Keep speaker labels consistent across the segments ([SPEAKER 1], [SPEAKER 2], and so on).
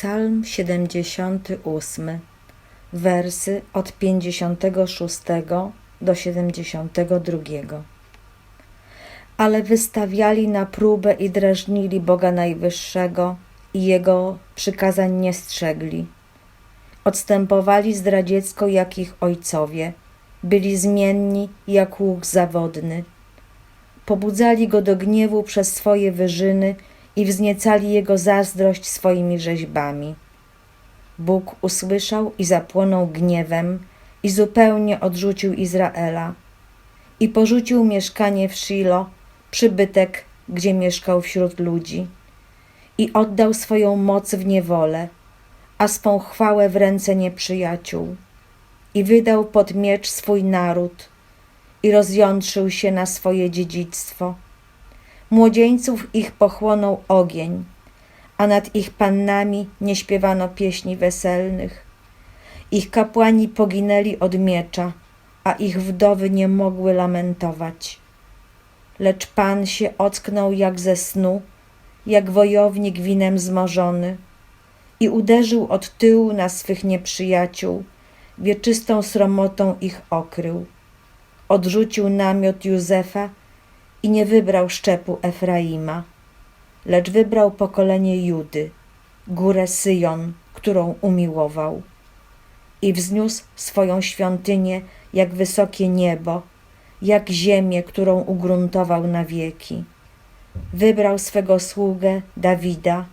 [SPEAKER 1] Psalm 78, wersy od 56 do 72. Ale wystawiali na próbę i drażnili Boga Najwyższego i Jego przykazań nie strzegli. Odstępowali zdradziecko jak ich ojcowie, byli zmienni jak łuk zawodny. Pobudzali go do gniewu przez swoje wyżyny i wzniecali jego zazdrość swoimi rzeźbami. Bóg usłyszał i zapłonął gniewem i zupełnie odrzucił Izraela i porzucił mieszkanie w Shilo, przybytek, gdzie mieszkał wśród ludzi i oddał swoją moc w niewolę, a swą chwałę w ręce nieprzyjaciół i wydał pod miecz swój naród i rozjątrzył się na swoje dziedzictwo. Młodzieńców ich pochłonął ogień, a nad ich pannami nie śpiewano pieśni weselnych. Ich kapłani poginęli od miecza, a ich wdowy nie mogły lamentować. Lecz Pan się ocknął jak ze snu, jak wojownik winem zmożony i uderzył od tyłu na swych nieprzyjaciół, wieczystą sromotą ich okrył. Odrzucił namiot Józefa i nie wybrał szczepu Efraima, lecz wybrał pokolenie Judy, górę Syjon, którą umiłował. I wzniósł swoją świątynię jak wysokie niebo, jak ziemię, którą ugruntował na wieki. Wybrał swego sługę Dawida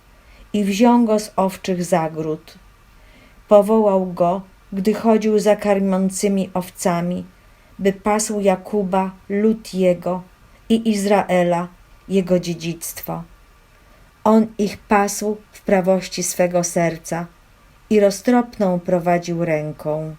[SPEAKER 1] i wziął go z owczych zagród. Powołał go, gdy chodził za karmiącymi owcami, by pasł Jakuba lud jego i Izraela jego dziedzictwo. On ich pasł w prawości swego serca i roztropną prowadził ręką.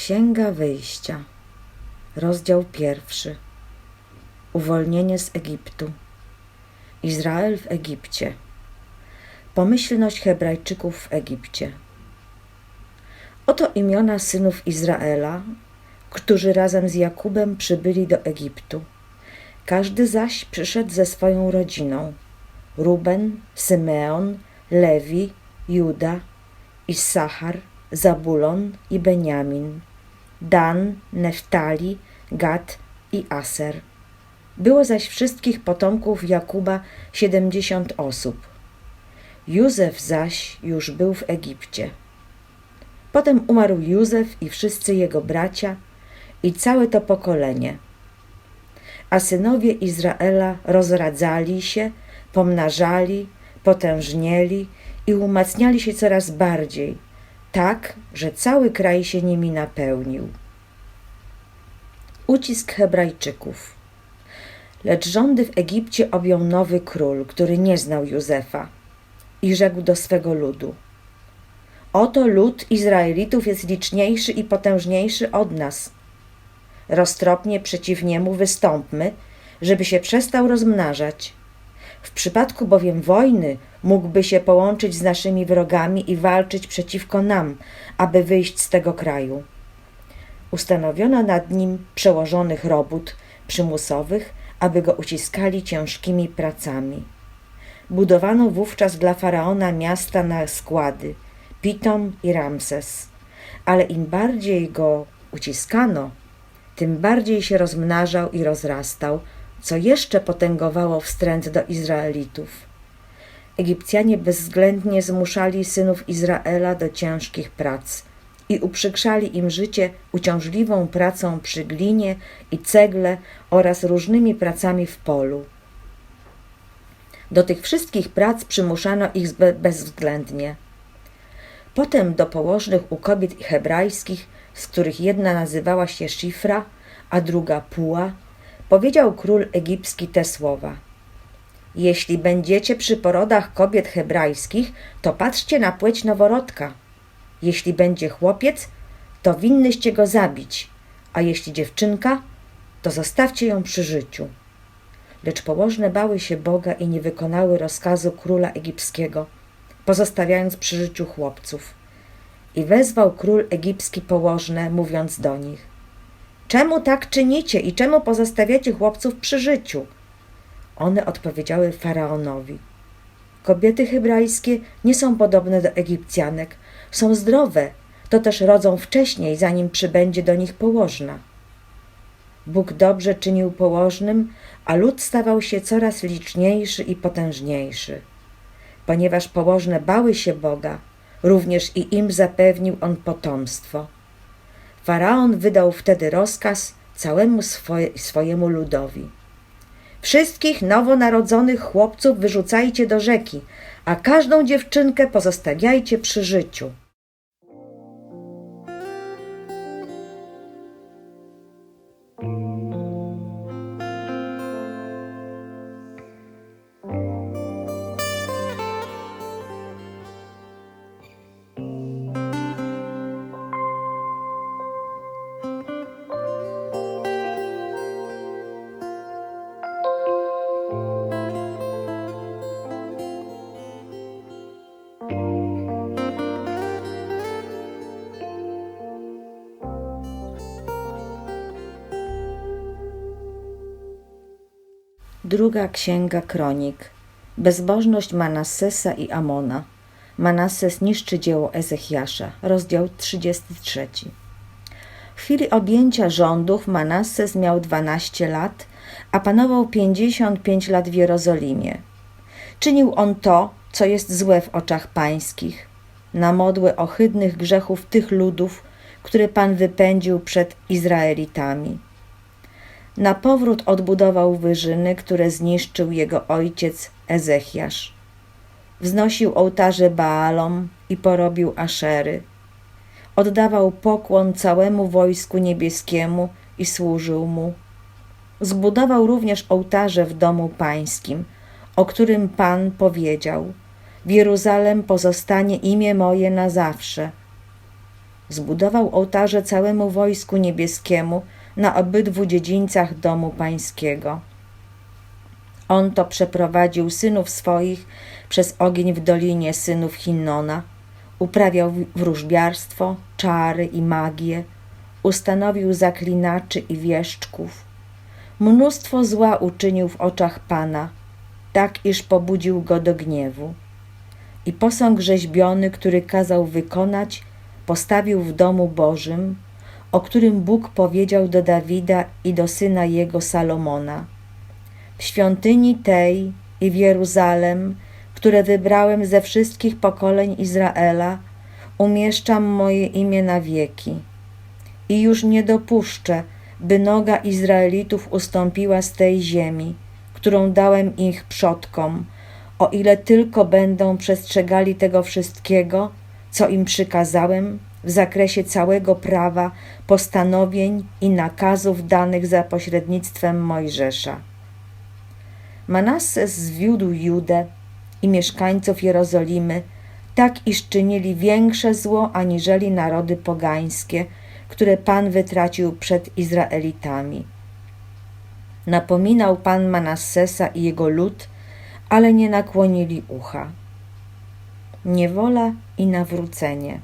[SPEAKER 1] Księga Wyjścia, rozdział pierwszy. Uwolnienie z Egiptu. Izrael w Egipcie. Pomyślność Hebrajczyków w Egipcie. Oto imiona synów Izraela, którzy razem z Jakubem przybyli do Egiptu. Każdy zaś przyszedł ze swoją rodziną: Ruben, Symeon, Lewi, Juda, Issachar, Zabulon i Beniamin, Dan, Neftali, Gad i Aser. Było zaś wszystkich potomków Jakuba siedemdziesiąt osób. Józef zaś już był w Egipcie. Potem umarł Józef i wszyscy jego bracia i całe to pokolenie. A synowie Izraela rozradzali się, pomnażali, potężnieli i umacniali się coraz bardziej – tak, że cały kraj się nimi napełnił. Ucisk Hebrajczyków. Lecz rządy w Egipcie objął nowy król, który nie znał Józefa i rzekł do swego ludu: Oto lud Izraelitów jest liczniejszy i potężniejszy od nas. roztropnie przeciw niemu wystąpmy, żeby się przestał rozmnażać. W przypadku bowiem wojny mógłby się połączyć z naszymi wrogami i walczyć przeciwko nam, aby wyjść z tego kraju. Ustanowiono nad nim przełożonych robót przymusowych, aby go uciskali ciężkimi pracami. Budowano wówczas dla faraona miasta na składy Pitom i Ramses, ale im bardziej go uciskano, tym bardziej się rozmnażał i rozrastał, co jeszcze potęgowało wstręt do Izraelitów. Egipcjanie bezwzględnie zmuszali synów Izraela do ciężkich prac i uprzykrzali im życie uciążliwą pracą przy glinie i cegle oraz różnymi pracami w polu. Do tych wszystkich prac przymuszano ich be- bezwzględnie. Potem do położnych u kobiet hebrajskich, z których jedna nazywała się Szifra, a druga Puła, powiedział król egipski te słowa. Jeśli będziecie przy porodach kobiet hebrajskich, to patrzcie na płeć noworodka. Jeśli będzie chłopiec, to winnyście go zabić, a jeśli dziewczynka, to zostawcie ją przy życiu. Lecz położne bały się Boga i nie wykonały rozkazu króla egipskiego, pozostawiając przy życiu chłopców. I wezwał król egipski położne, mówiąc do nich: Czemu tak czynicie i czemu pozostawiacie chłopców przy życiu? One odpowiedziały faraonowi: Kobiety hebrajskie nie są podobne do Egipcjanek, są zdrowe, to też rodzą wcześniej, zanim przybędzie do nich położna. Bóg dobrze czynił położnym, a lud stawał się coraz liczniejszy i potężniejszy. Ponieważ położne bały się Boga, również i im zapewnił on potomstwo. Faraon wydał wtedy rozkaz całemu swoje, swojemu ludowi. Wszystkich nowonarodzonych chłopców wyrzucajcie do rzeki, a każdą dziewczynkę pozostawiajcie przy życiu. Druga księga kronik. Bezbożność Manassesa i Amona. Manasses niszczy dzieło Ezechiasza. Rozdział 33. W chwili objęcia rządów Manasses miał 12 lat, a panował 55 lat w Jerozolimie. Czynił on to, co jest złe w oczach pańskich, na modłę ohydnych grzechów tych ludów, które Pan wypędził przed Izraelitami. Na powrót odbudował wyżyny, które zniszczył jego ojciec Ezechiasz. Wznosił ołtarze Baalom i porobił Aszery. Oddawał pokłon całemu wojsku niebieskiemu i służył mu. Zbudował również ołtarze w domu pańskim, o którym Pan powiedział: W Jeruzalem pozostanie imię moje na zawsze. Zbudował ołtarze całemu wojsku niebieskiemu na obydwu dziedzińcach domu pańskiego. On to przeprowadził synów swoich przez ogień w dolinie synów Hinnona, uprawiał wróżbiarstwo, czary i magię, ustanowił zaklinaczy i wieszczków. Mnóstwo zła uczynił w oczach Pana, tak iż pobudził go do gniewu. I posąg rzeźbiony, który kazał wykonać, postawił w domu Bożym, o którym Bóg powiedział do Dawida i do syna jego Salomona. W świątyni tej i w Jeruzalem, które wybrałem ze wszystkich pokoleń Izraela, umieszczam moje imię na wieki. I już nie dopuszczę, by noga Izraelitów ustąpiła z tej ziemi, którą dałem ich przodkom, o ile tylko będą przestrzegali tego wszystkiego, co im przykazałem w zakresie całego prawa, postanowień i nakazów danych za pośrednictwem Mojżesza. Manasses zwiódł Judę i mieszkańców Jerozolimy, tak iż czynili większe zło aniżeli narody pogańskie, które Pan wytracił przed Izraelitami. Napominał Pan Manassesa i jego lud, ale nie nakłonili ucha. Niewola i nawrócenie.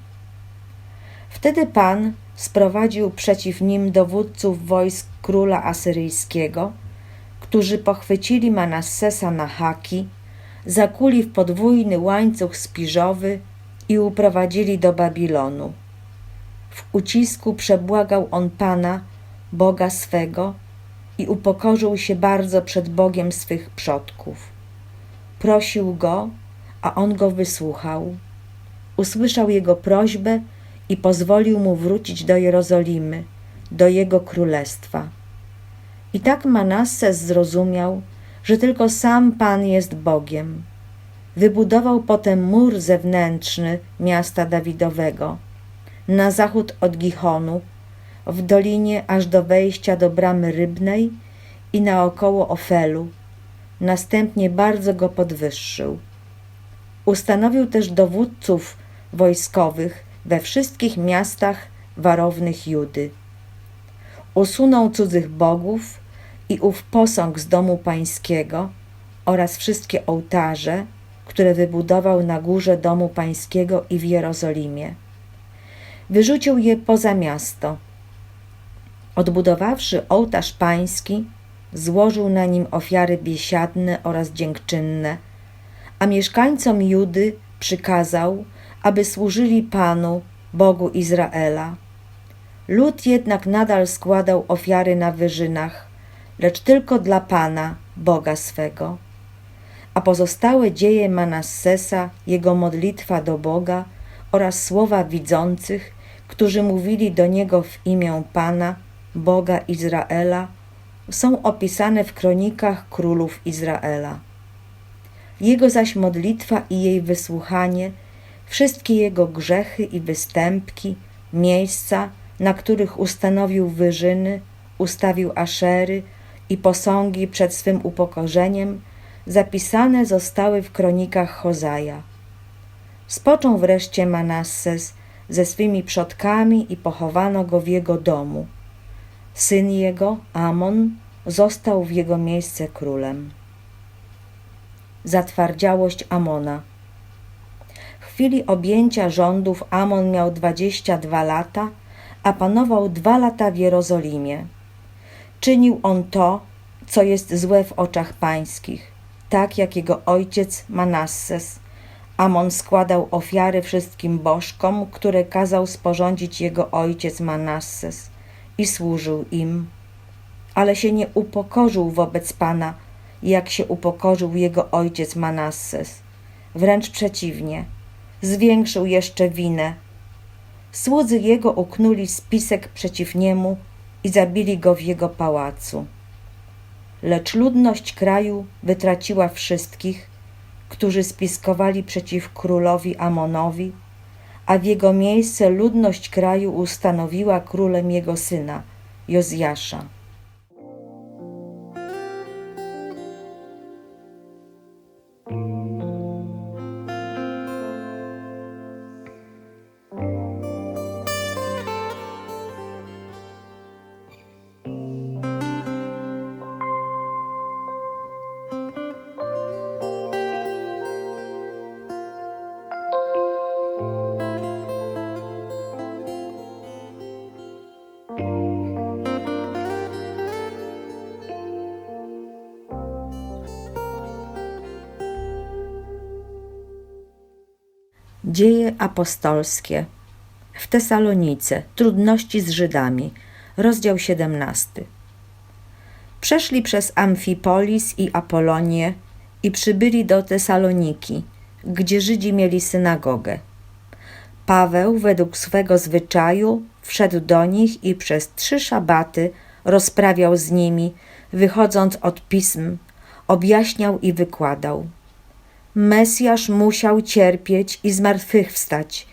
[SPEAKER 1] Wtedy Pan sprowadził przeciw nim dowódców wojsk króla asyryjskiego, którzy pochwycili Manassesa na haki, zakuli w podwójny łańcuch spiżowy i uprowadzili do Babilonu. W ucisku przebłagał on Pana, Boga swego, i upokorzył się bardzo przed Bogiem swych przodków. Prosił go, a on go wysłuchał. Usłyszał jego prośbę i pozwolił mu wrócić do Jerozolimy, do jego królestwa. I tak Manasses zrozumiał, że tylko sam Pan jest Bogiem. Wybudował potem mur zewnętrzny miasta Dawidowego, na zachód od Gichonu, w dolinie aż do wejścia do bramy rybnej i naokoło Ofelu. Następnie bardzo go podwyższył. Ustanowił też dowódców wojskowych we wszystkich miastach warownych Judy. Usunął cudzych bogów i ów posąg z domu pańskiego oraz wszystkie ołtarze, które wybudował na górze domu pańskiego i w Jerozolimie. Wyrzucił je poza miasto. Odbudowawszy ołtarz pański, złożył na nim ofiary biesiadne oraz dziękczynne, a mieszkańcom Judy przykazał, aby służyli Panu, Bogu Izraela. Lud jednak nadal składał ofiary na wyżynach, lecz tylko dla Pana, Boga swego. A pozostałe dzieje Manassesa, jego modlitwa do Boga oraz słowa widzących, którzy mówili do niego w imię Pana, Boga Izraela, są opisane w kronikach królów Izraela. Jego zaś modlitwa i jej wysłuchanie, wszystkie jego grzechy i występki, miejsca, na których ustanowił wyżyny, ustawił aszery i posągi przed swym upokorzeniem, zapisane zostały w kronikach Hozaja. Spoczął wreszcie Manasses ze swymi przodkami i pochowano go w jego domu. Syn jego, Amon, został w jego miejsce królem. Zatwardziałość Amona. Chwili objęcia rządów Amon miał 22 lata, a panował dwa lata w Jerozolimie. Czynił on to, co jest złe w oczach pańskich, tak jak jego ojciec Manasses. Amon składał ofiary wszystkim bożkom, które kazał sporządzić jego ojciec Manasses i służył im. Ale się nie upokorzył wobec Pana, jak się upokorzył jego ojciec Manasses. Wręcz przeciwnie, zwiększył jeszcze winę. Słudzy jego uknuli spisek przeciw niemu i zabili go w jego pałacu. Lecz ludność kraju wytraciła wszystkich, którzy spiskowali przeciw królowi Amonowi, a w jego miejsce ludność kraju ustanowiła królem jego syna, Jozjasza. Apostolskie w Tesalonice trudności z Żydami, rozdział 17. Przeszli przez Amfipolis i Apolonię i przybyli do Tesaloniki, gdzie Żydzi mieli synagogę. Paweł według swego zwyczaju wszedł do nich i przez trzy szabaty rozprawiał z nimi, wychodząc od pism, objaśniał i wykładał. Mesjasz musiał cierpieć i zmartwychwstać.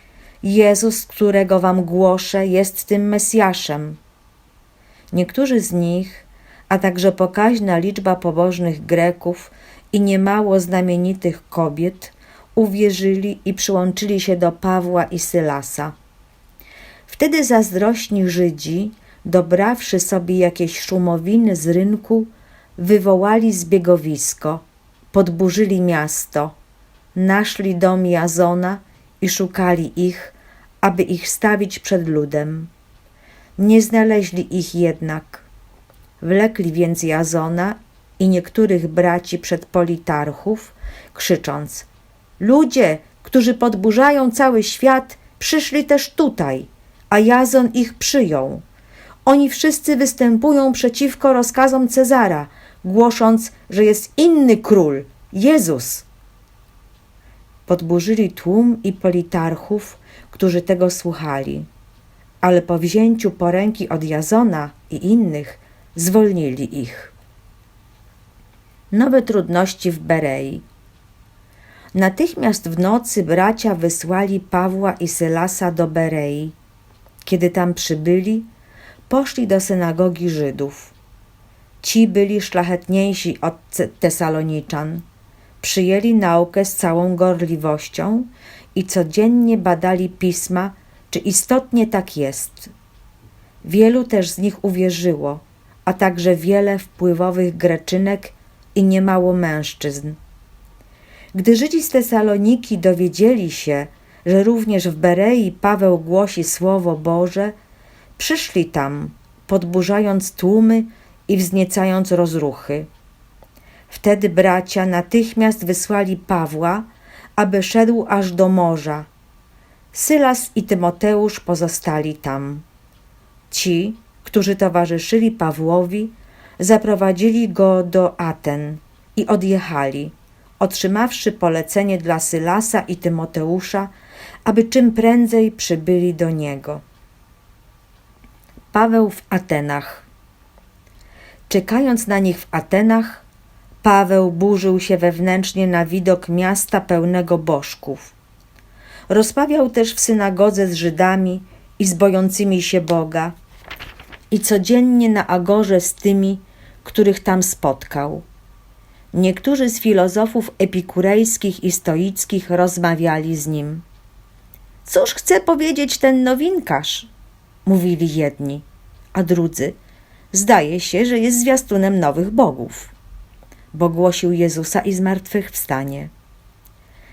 [SPEAKER 1] Jezus, którego wam głoszę, jest tym Mesjaszem. Niektórzy z nich, a także pokaźna liczba pobożnych Greków i niemało znamienitych kobiet, uwierzyli i przyłączyli się do Pawła i Sylasa. Wtedy zazdrośni Żydzi, dobrawszy sobie jakieś szumowiny z rynku, wywołali zbiegowisko, podburzyli miasto, naszli dom Jazona i szukali ich, aby ich stawić przed ludem. Nie znaleźli ich jednak. Wlekli więc Jazona i niektórych braci przed politarchów, krzycząc: Ludzie, którzy podburzają cały świat, przyszli też tutaj, a Jazon ich przyjął. Oni wszyscy występują przeciwko rozkazom Cezara, głosząc, że jest inny król, Jezus. Podburzyli tłum i politarchów, którzy tego słuchali, ale po wzięciu poręki od Jazona i innych zwolnili ich. Nowe trudności w Berei. Natychmiast w nocy bracia wysłali Pawła i Sylasa do Berei. Kiedy tam przybyli, poszli do synagogi Żydów. Ci byli szlachetniejsi od Tesaloniczan. Przyjęli naukę z całą gorliwością i codziennie badali pisma, czy istotnie tak jest. Wielu też z nich uwierzyło, a także wiele wpływowych greczynek i niemało mężczyzn. Gdy Żydzi z Tesaloniki dowiedzieli się, że również w Berei Paweł głosi Słowo Boże, przyszli tam, podburzając tłumy i wzniecając rozruchy. Wtedy bracia natychmiast wysłali Pawła, aby szedł aż do morza. Sylas i Tymoteusz pozostali tam. Ci, którzy towarzyszyli Pawłowi, zaprowadzili go do Aten i odjechali, otrzymawszy polecenie dla Sylasa i Tymoteusza, aby czym prędzej przybyli do niego. Paweł w Atenach. Czekając na nich w Atenach, Paweł burzył się wewnętrznie na widok miasta pełnego bożków. Rozmawiał też w synagodze z Żydami i z bojącymi się Boga i codziennie na agorze z tymi, których tam spotkał. Niektórzy z filozofów epikurejskich i stoickich rozmawiali z nim. Cóż chce powiedzieć ten nowinkarz? Mówili jedni, a drudzy. Zdaje się, że jest zwiastunem nowych bogów, bo głosił Jezusa i zmartwychwstanie.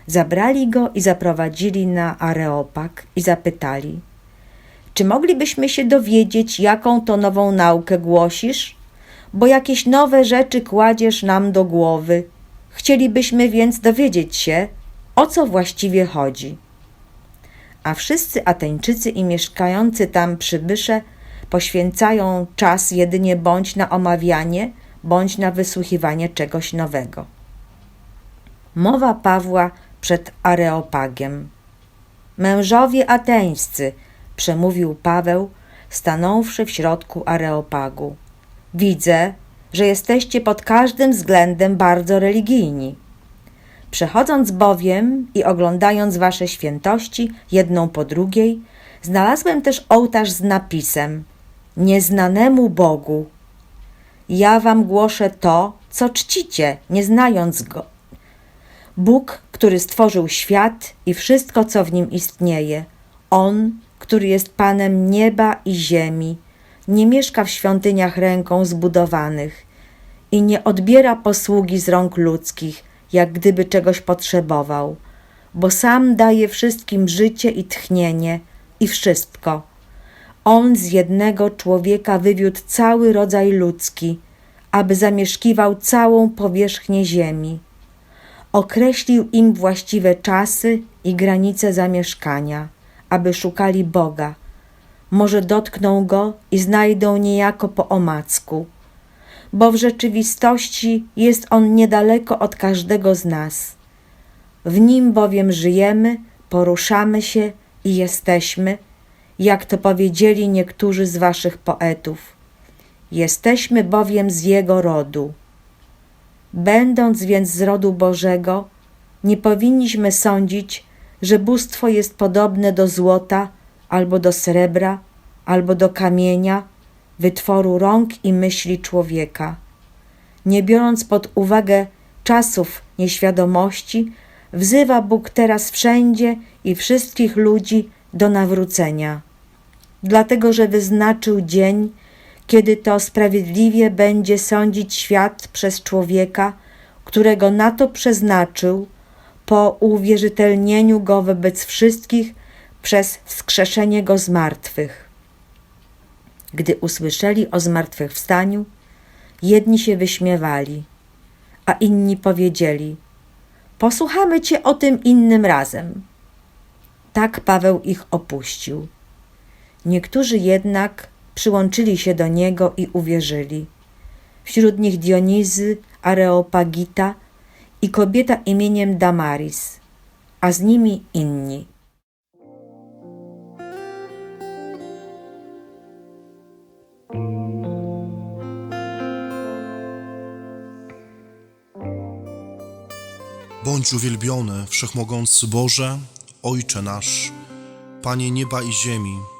[SPEAKER 1] Zabrali go i zaprowadzili na Areopag i zapytali: Czy moglibyśmy się dowiedzieć, jaką to nową naukę głosisz? Bo jakieś nowe rzeczy kładziesz nam do głowy. Chcielibyśmy więc dowiedzieć się, o co właściwie chodzi. A wszyscy Ateńczycy i mieszkający tam przybysze poświęcają czas jedynie bądź na omawianie, bądź na wysłuchiwanie czegoś nowego. Mowa Pawła przed Areopagiem. Mężowie ateńscy, przemówił Paweł, stanąwszy w środku Areopagu. Widzę, że jesteście pod każdym względem bardzo religijni. Przechodząc bowiem i oglądając wasze świętości jedną po drugiej, znalazłem też ołtarz z napisem Nieznanemu Bogu. Ja wam głoszę to, co czcicie, nie znając go. Bóg, który stworzył świat i wszystko, co w nim istnieje, On, który jest Panem nieba i ziemi, nie mieszka w świątyniach ręką zbudowanych i nie odbiera posługi z rąk ludzkich, jak gdyby czegoś potrzebował, bo sam daje wszystkim życie i tchnienie i wszystko. On z jednego człowieka wywiódł cały rodzaj ludzki, aby zamieszkiwał całą powierzchnię ziemi. Określił im właściwe czasy i granice zamieszkania, aby szukali Boga. Może dotkną go i znajdą niejako po omacku bo w rzeczywistości jest On niedaleko od każdego z nas. W Nim bowiem żyjemy, poruszamy się i jesteśmy, jak to powiedzieli niektórzy z Waszych poetów. Jesteśmy bowiem z Jego rodu. Będąc więc z rodu Bożego, nie powinniśmy sądzić, że bóstwo jest podobne do złota, albo do srebra, albo do kamienia, wytworu rąk i myśli człowieka. Nie biorąc pod uwagę czasów nieświadomości, wzywa Bóg teraz wszędzie i wszystkich ludzi do nawrócenia. Dlatego że wyznaczył dzień, kiedy to sprawiedliwie będzie sądzić świat przez człowieka, którego na to przeznaczył, po uwierzytelnieniu go wobec wszystkich przez wskrzeszenie go z martwych. Gdy usłyszeli o zmartwychwstaniu, jedni się wyśmiewali, a inni powiedzieli: Posłuchamy cię o tym innym razem. Tak Paweł ich opuścił. Niektórzy jednak przyłączyli się do niego i uwierzyli. Wśród nich Dionizy, Areopagita i kobieta imieniem Damaris, a z nimi inni.
[SPEAKER 2] Bądź uwielbiony, wszechmogący Boże, Ojcze nasz, Panie nieba i ziemi.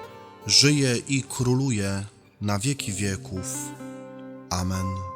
[SPEAKER 2] żyje i króluje na wieki wieków. Amen.